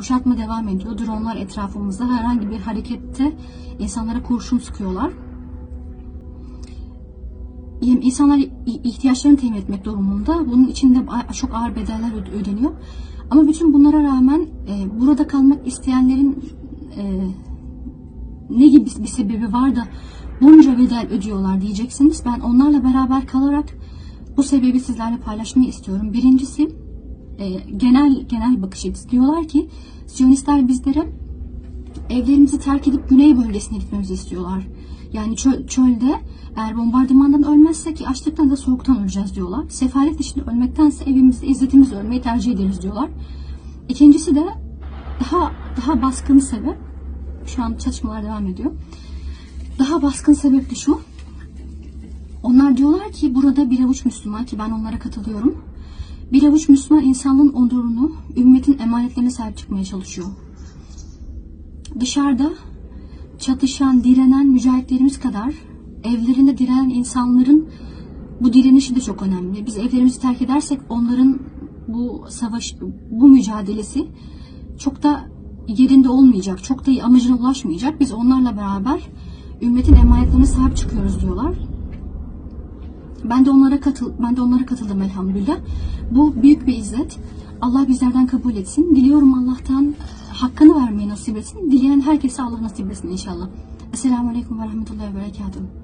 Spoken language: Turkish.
kuşatma devam ediyor. Dronlar etrafımızda herhangi bir harekette insanlara kurşun sıkıyorlar. İnsanlar ihtiyaçlarını temin etmek durumunda. Bunun için de çok ağır bedeller öde- ödeniyor. Ama bütün bunlara rağmen e, burada kalmak isteyenlerin e, ne gibi bir sebebi var da bunca bedel ödüyorlar diyeceksiniz. Ben onlarla beraber kalarak bu sebebi sizlerle paylaşmayı istiyorum. Birincisi e, genel genel bakış açısı. Diyorlar ki Siyonistler bizlere evlerimizi terk edip güney bölgesine gitmemizi istiyorlar. Yani çö- çölde eğer bombardımandan ölmezsek açlıktan da soğuktan öleceğiz diyorlar. Sefalet içinde ölmektense evimizde izzetimizle ölmeyi tercih ederiz diyorlar. İkincisi de daha daha baskın sebep şu an çatışmalar devam ediyor. Daha baskın sebep de şu. Onlar diyorlar ki burada bir avuç Müslüman ki ben onlara katılıyorum. Bir avuç Müslüman insanlığın onurunu, ümmetin emanetlerine sahip çıkmaya çalışıyor. Dışarıda çatışan, direnen mücahitlerimiz kadar evlerinde direnen insanların bu direnişi de çok önemli. Biz evlerimizi terk edersek onların bu savaş, bu mücadelesi çok da yerinde olmayacak, çok da amacına ulaşmayacak. Biz onlarla beraber ümmetin emanetlerine sahip çıkıyoruz diyorlar. Ben de onlara katıl ben de onlara katıldım elhamdülillah. Bu büyük bir izzet. Allah bizlerden kabul etsin. Diliyorum Allah'tan hakkını vermeyi nasip etsin. Dileyen herkese Allah nasip etsin inşallah. Esselamu Aleyküm ve Rahmetullahi ve Berekatuhu.